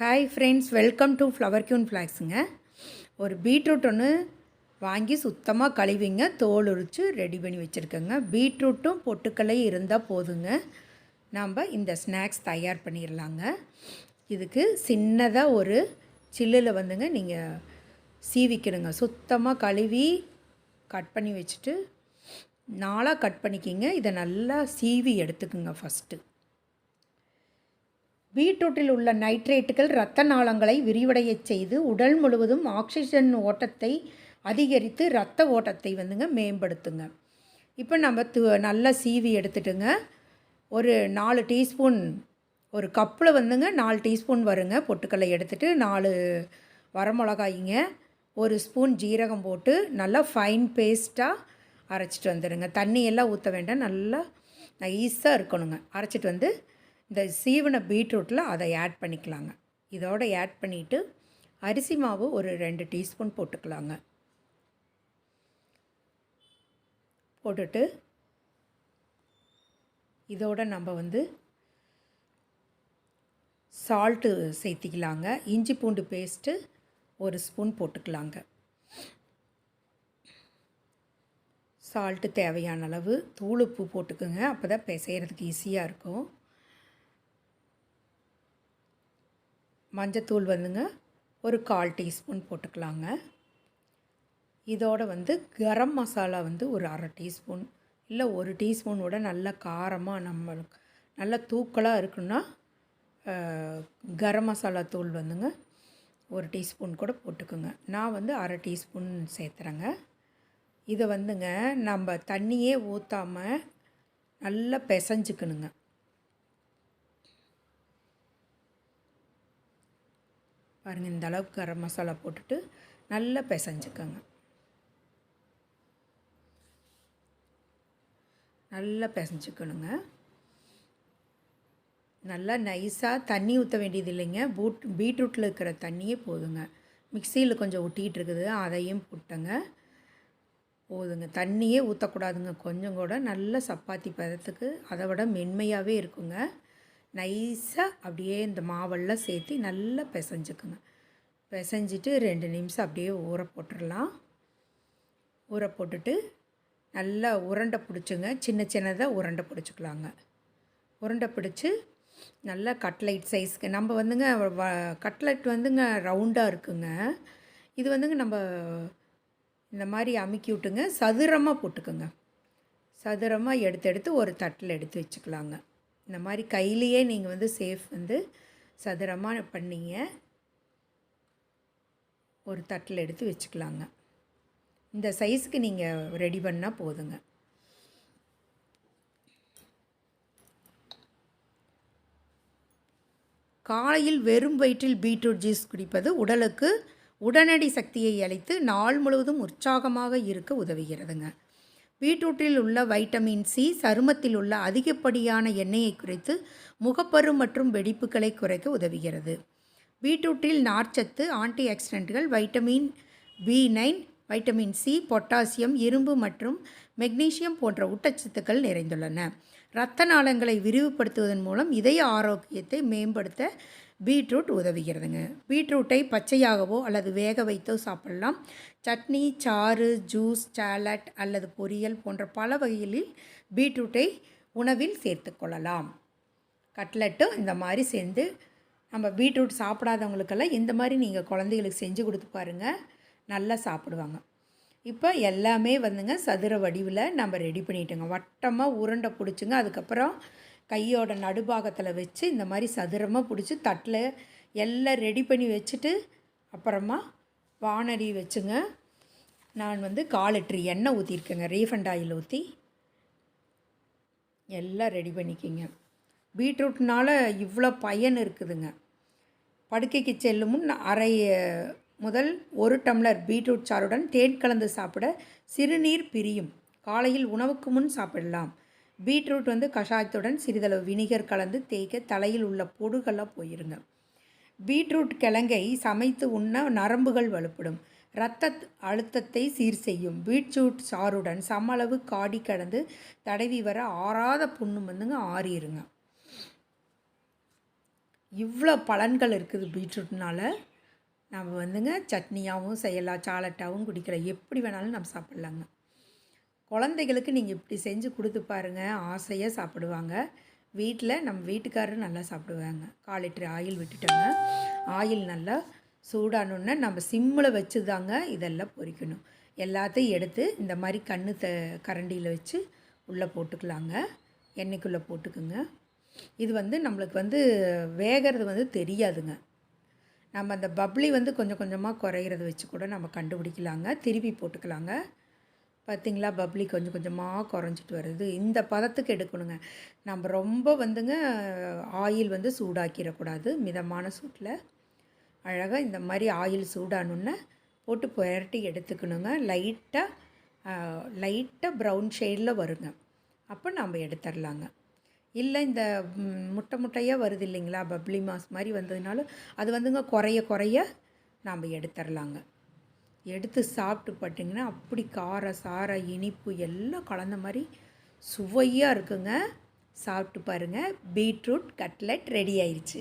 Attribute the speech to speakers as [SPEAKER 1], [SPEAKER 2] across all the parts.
[SPEAKER 1] Hi friends welcome to flower queen ஃப்ளாக்ஸுங்க ஒரு beetroot ஒன்று வாங்கி சுத்தமாக கழுவிங்க. தோல் உரித்து ரெடி பண்ணி வச்சுருக்கேங்க. பீட்ரூட்டும் பொட்டுக்கல்லையும் இருந்தால் போதுங்க. நாம் இந்த ஸ்நாக்ஸ் தயார் பண்ணிடலாங்க இதுக்கு சின்னதாக ஒரு சில்லில் வந்துங்க. நீங்கள் சீவிக்கணுங்க. சுத்தமாக கழுவி கட் பண்ணி வச்சுட்டு நாளாக கட் பண்ணிக்கிங்க. இதை நல்லா சீவி எடுத்துக்குங்க ஃபஸ்ட்டு பீட்ரூட்டில் உள்ள நைட்ரேட்டுகள் இரத்த நாளங்களை விரிவடையச் செய்து உடல் முழுவதும் ஆக்சிஜன் ஓட்டத்தை அதிகரித்து இரத்த ஓட்டத்தை வந்துங்க மேம்படுத்துங்க. இப்போ நம்ம து நல்லா சீவி எடுத்துட்டுங்க. ஒரு நாலு டீஸ்பூன் ஒரு கப்பில் வந்துங்க நாலு டீஸ்பூன் வருங்க பொட்டுக்கல்லை எடுத்துட்டு நாலு வரமிளகாய்ங்க ஒரு ஸ்பூன் ஜீரகம் போட்டு நல்லா ஃபைன் பேஸ்ட்டாக அரைச்சிட்டு வந்துடுங்க. தண்ணியெல்லாம் ஊற்ற வேண்டாம் நல்லா நைஸாக இருக்கணுங்க. அரைச்சிட்டு வந்து இந்த சீவன பீட்ரூட்டில் அதை ஆட் பண்ணிக்கலாங்க. இதோட ஆட் பண்ணிவிட்டு அரிசி மாவு ஒரு ரெண்டு டீஸ்பூன் போட்டுக்கலாங்க. போட்டுட்டு இதோட நம்ம வந்து சால்ட்டு சேர்த்திக்கலாங்க. இஞ்சி பூண்டு பேஸ்ட்டு ஒரு ஸ்பூன் போட்டுக்கலாங்க. சால்ட்டு தேவையான அளவு தூளுப்பு போட்டுக்குங்க. அப்போ தான் பிசைகிறதுக்கு ஈஸியாக இருக்கும். மஞ்சத்தூள் வந்துங்க ஒரு கால் டீஸ்பூன் போட்டுக்கலாங்க. இதோட வந்து கரம் மசாலா வந்து ஒரு அரை டீஸ்பூன் இல்லை ஒரு டீஸ்பூனோட நல்ல காரமாக நம்மளுக்கு நல்ல தூக்கலாக இருக்குன்னா கரம் மசாலா தூள் வந்துங்க ஒரு டீஸ்பூன் கூட போட்டுக்கோங்க. நான் வந்து அரை டீஸ்பூன் சேர்த்துறேங்க. இதை வந்துங்க நம்ம தண்ணியே ஊற்றாமல் நல்லா பிசைஞ்சுக்கணுங்க. பாருங்கள் இந்த அளவுக்கு கரம் மசாலா போட்டுட்டு நல்லா பிசைஞ்சுக்கோங்க. நல்லா பிசைஞ்சுக்கணுங்க. நல்லா நைஸாக தண்ணி ஊற்ற வேண்டியது இல்லைங்க. பூட் பீட்ரூட்டில் இருக்கிற தண்ணியே போதுங்க. மிக்சியில் கொஞ்சம் ஒட்டிகிட்டு இருக்குது. அதையும் போட்டங்க. போதுங்க. தண்ணியே ஊற்றக்கூடாதுங்க கொஞ்சம் கூட. நல்ல சப்பாத்தி பதத்துக்கு அதை விட மென்மையாகவே இருக்குங்க. நைஸாக அப்படியே இந்த மாவெல்லாம் சேர்த்து நல்லா பிசைஞ்சுக்குங்க. பிசைஞ்சிட்டு ரெண்டு நிமிஷம் அப்படியே ஊற போட்டுடலாம். ஊற போட்டுட்டு நல்லா உருண்டை பிடிச்சிங்க. சின்ன சின்னதாக உருண்டை பிடிச்சிக்கலாங்க. உருண்டை பிடிச்சி நல்லா கட்லைட் சைஸ்க்கு நம்ம வந்துங்க வ கட்லெட் வந்துங்க ரவுண்டாக இருக்குங்க. இது வந்துங்க நம்ம இந்த மாதிரி அமுக்கி விட்டுங்க. சதுரமாக போட்டுக்குங்க. சதுரமாக எடுத்து எடுத்து ஒரு தட்டில் எடுத்து வச்சுக்கலாங்க. இந்த மாதிரி கையிலையே நீங்கள் வந்து சேஃப் வந்து சதுரமாக பண்ணிங்க. ஒரு தட்டில் எடுத்து வச்சுக்கலாங்க. இந்த சைஸுக்கு நீங்கள் ரெடி பண்ணால் போதுங்க. காலையில் வெறும் வயிற்றில் பீட்ரூட் ஜூஸ் குடிப்பது உடலுக்கு உடனடி சக்தியை அளித்து நாள் முழுவதும் உற்சாகமாக இருக்க உதவுகிறதுங்க. பீட்ரூட்டில் உள்ள வைட்டமின் சி சருமத்தில் உள்ள அதிகப்படியான எண்ணெயை குறைத்து முகப்பரு மற்றும் வெடிப்புகளை குறைக்க உதவுகிறது. பீட்ரூட்டில் நார்ச்சத்து anti ஆக்சிடென்ட்கள் vitamin B nine vitamin C potassium இரும்பு மற்றும் மெக்னீசியம் போன்ற ஊட்டச்சத்துக்கள் நிறைந்துள்ளன. இரத்த நாளங்களை விரிவுபடுத்துவதன் மூலம் இதய ஆரோக்கியத்தை மேம்படுத்த பீட்ரூட் உதவுகிறதுங்க. பீட்ரூட்டை பச்சையாகவோ அல்லது வேக வைத்தோ சாப்பிடலாம். சட்னி சாறு ஜூஸ் சாலட் அல்லது பொரியல் போன்ற பல வகைகளில் பீட்ரூட்டை உணவில் சேர்த்துக்கொள்ளலாம் கட்லெட்டும் இந்த மாதிரி சேர்ந்து நம்ம பீட்ரூட் சாப்பிடாதவங்களுக்கெல்லாம் இந்த மாதிரி நீங்கள் குழந்தைகளுக்கு செஞ்சு கொடுத்து பாருங்கள் நல்லா சாப்பிடுவாங்க. இப்போ எல்லாமே வந்துங்க சதுர வடிவில் நம்ம ரெடி பண்ணிட்டோங்க. வட்டமாக உருண்டை பிடிச்சிங்க. அதுக்கப்புறம் கையோட நடுபாகத்தில் வச்சு இந்த மாதிரி சதுரமாக பிடிச்சி தட்டில் எல்லாம் ரெடி பண்ணி வச்சுட்டு அப்புறமா வானடி வச்சுங்க. நான் வந்து கால் லிட்ரு எண்ணெய் ஊற்றிருக்கேங்க ரீஃபண்ட் ஆயில் ஊற்றி எல்லாம் ரெடி பண்ணிக்கிங்க. பீட்ரூட்னால இவ்வளோ பயன் இருக்குதுங்க. படுக்கைக்கு செல்லும் முன் அரை முதல் ஒரு டம்ளர் பீட்ரூட் சாறுடன் தேன் கலந்து சாப்பிட சிறுநீர் பிரியும். காலையில் உணவுக்கு முன் சாப்பிடலாம். பீட்ரூட் வந்து கஷாயத்துடன் சிறிதளவு வினிகர் கலந்து தேய்க்க தலையில் உள்ள பொடுகெல்லாம் போயிருங்க. பீட்ரூட் கிழங்கை சமைத்து உண்ண நரம்புகள் வலுப்படும். இரத்த அழுத்தத்தை சீர் செய்யும். பீட்ரூட் சாறுடன் சமளவு காடி கடந்து தடவி வர ஆறாத புண்ணு வந்துங்க ஆறிடுங்க இவ்வளோ பலன்கள் இருக்குது பீட்ரூட்னால. நம்ம வந்துங்க சட்னியாகவும் செய்யலாம் சாலட்டாகவும் குடிக்கலாம். எப்படி வேணாலும் நம்ம சாப்பிட்லாங்க. குழந்தைகளுக்கு நீங்கள் இப்படி செஞ்சு கொடுத்து பாருங்கள் ஆசையாக சாப்பிடுவாங்க. வீட்டில் நம்ம வீட்டுக்காரரும் நல்லா சாப்பிடுவாங்க. கால் லிட்டர் ஆயில் விட்டுட்டோங்க ஆயில் நல்லா சூடானோன்னே நம்ம சிம்மில் வச்சு தாங்க இதெல்லாம் பொரிக்கணும் எல்லாத்தையும் எடுத்து இந்த மாதிரி கண்ணு த கரண்டியில் வச்சு உள்ளே போட்டுக்கலாங்க. எண்ணெய்க்குள்ளே போட்டுக்குங்க. இது வந்து நம்மளுக்கு வந்து வேகிறது வந்து தெரியாதுங்க. நம்ம அந்த பப்ளி வந்து கொஞ்சம் கொஞ்சமாக குறையிறத வச்சு கூட நம்ம கண்டுபிடிக்கலாங்க. திருப்பி போட்டுக்கலாங்க. பார்த்திங்களா பப்ளி கொஞ்சம் கொஞ்சமாக குறைஞ்சிட்டு வருது. இந்த பதத்துக்கு எடுக்கணுங்க. நம்ம ரொம்ப வந்துங்க ஆயில் வந்து சூடாக்கிடக்கூடாது. மிதமான சூட்டில் அழகாக இந்த மாதிரி ஆயில் சூடானோன்னே போட்டு புரட்டி எடுத்துக்கணுங்க. லைட்டாக லைட்டாக ப்ரௌன் ஷேடில் வருங்க. அப்போ நாம் எடுத்துடலாங்க. இல்லை இந்த முட்டை முட்டையாக வருது இல்லைங்களா பப்ளி மாஸ் மாதிரி வந்ததுனாலும் அது வந்துங்க குறைய குறைய நாம் எடுத்துடலாங்க. எடுத்து சாப்பிட்டு பார்த்தீங்கன்னா அப்படி கார சார இனிப்பு எல்லாம் கலந்த மாதிரி சுவையாக இருக்குங்க. சாப்பிட்டு பாருங்கள் பீட்ரூட் கட்லெட் ரெடி ஆயிடுச்சு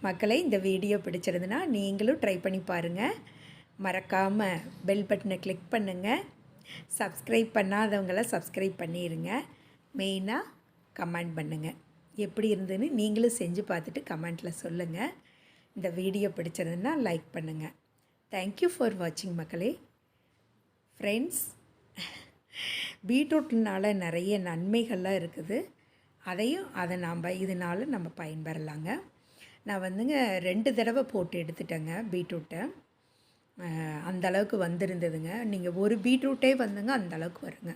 [SPEAKER 1] மக்களை இந்த வீடியோ பிடிச்சிருந்துன்னா நீங்களும் ட்ரை பண்ணி பாருங்கள் மறக்காமல் பெல் பட்டனை கிளிக் பண்ணுங்கள் சப்ஸ்கிரைப் பண்ணாதவங்கள சப்ஸ்கிரைப் பண்ணிடுங்க மெயினாக கமெண்ட் பண்ணுங்கள் எப்படி இருந்ததுன்னு நீங்களும் செஞ்சு பார்த்துட்டு கமெண்ட்டில் சொல்லுங்கள் இந்த வீடியோ பிடிச்சிருந்துன்னா லைக் பண்ணுங்கள் தேங்க்யூ ஃபார் வாட்சிங் மக்களே. ஃப்ரெண்ட்ஸ் பீட்ரூட்னால நிறைய நன்மைகள்லாம் இருக்குது. அதையும் அதை நாம் இதனால் நம்ம பயன்பெறலாங்க. நான் வந்துங்க ரெண்டு தடவை போட்டு எடுத்துட்டேங்க பீட்ரூட்டை அந்த அளவுக்கு வந்திருந்ததுங்க. நீங்கள் ஒரு பீட்ரூட்டே வந்துங்க அந்த அளவுக்கு வருங்க.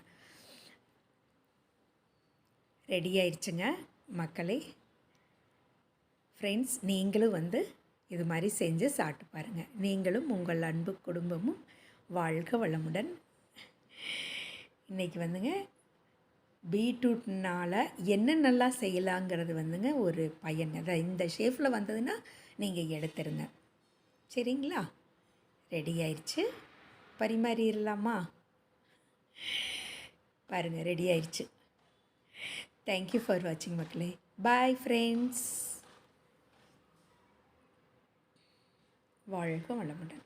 [SPEAKER 1] ரெடி ஆயிடுச்சுங்க மக்களே. ஃப்ரெண்ட்ஸ் நீங்களும் வந்து இது மாதிரி செஞ்சு சாப்பிட்டு பாருங்கள் நீங்களும் உங்கள் அன்பு குடும்பமும் வாழ்க வளமுடன். இன்றைக்கி வந்துங்க பீட்ரூட்னால் என்ன நல்லா செய்யலாங்கிறது வந்துங்க ஒரு பயன். அதான் இந்த ஷேஃபில் வந்ததுன்னா நீங்கள் எடுத்துருங்க. சரிங்களா? ரெடி ஆயிடுச்சு பரிமாறிடலாமா? பாருங்கள் ரெடி ஆயிடுச்சு தேங்க்யூ ஃபார் வாட்சிங் மக்களே. பாய் ஃப்ரெண்ட்ஸ் வாழ்க வளமுடன்.